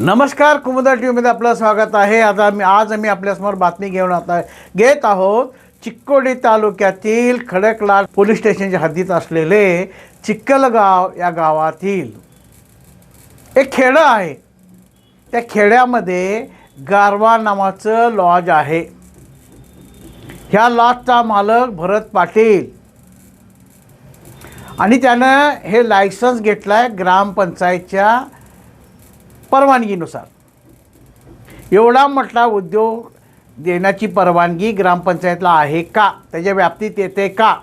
नमस्कार कुमुदा टी व्हीमध्ये आपलं स्वागत आहे. आता आम्ही आज आम्ही आपल्यासमोर बातमी घेऊन आता घेत आहोत चिक्कोडी तालुक्यातील खडकलाल पोलीस स्टेशनच्या हद्दीत असलेले चिक्कलगाव या गावातील एक खेडं आहे. त्या खेड्यामध्ये गारवा नावाचं लॉज आहे. ह्या लॉजचा मालक भरत पाटील. आणि त्यानं हे लायसन्स घेतलं आहे ग्रामपंचायतच्या परवानगीनुसार. एवढा म्हटला उद्योग देण्याची परवानगी ग्रामपंचायतला आहे का? त्याच्या व्याप्तीत येते का?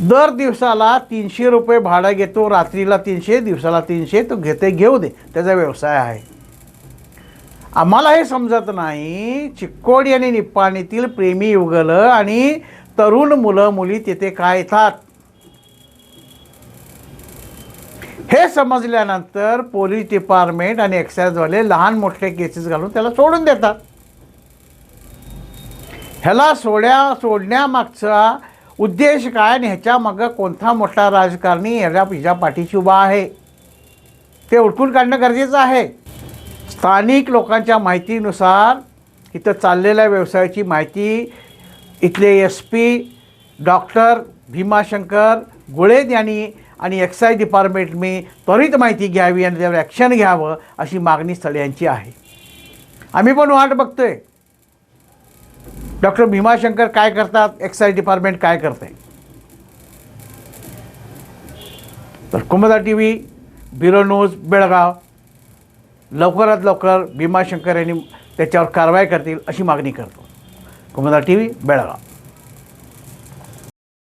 दर दिवसाला तीनशे रुपये भाडं घेतो रात्रीला तीनशे दिवसाला तीनशे तो घेते घेऊ दे त्याचा व्यवसाय आहे. आम्हाला हे समजत नाही चिक्कोडी आणि निप्पाणीतील प्रेमी युगल आणि तरुण मुलं मुली तिथे काय येतात? हे समजल्यानंतर पोलीस डिपार्टमेंट आणि एक्साईजवाले लहान मोठे केसेस घालून त्याला सोडून देतात. ह्याला सोड्या सोडण्यामागचा उद्देश काय आणि ह्याच्यामागं कोणता मोठा राजकारणी ह्याच्या हिच्या पाठीशी उभा आहे? ते ओळखून काढणं गरजेचं आहे. स्थानिक लोकांच्या माहितीनुसार इथं चाललेल्या व्यवसायाची माहिती इथले S P doctor Bhimashankar Guled यांनी आणि एक्साईज डिपार्टमेंटने त्वरित माहिती घ्यावी आणि त्यावर ॲक्शन घ्यावं अशी मागणी स्थळ्यांची आहे. आम्ही पण वाट बघतोय. डॉक्टर भीमाशंकर काय करतात? एक्साईज डिपार्टमेंट काय करते तर कुमदा T V bureau news Belgaum. लवकरात लवकर भीमाशंकर यांनी त्याच्यावर कारवाई करतील अशी मागणी करतो. कुमदा टी व्ही बेळगाव.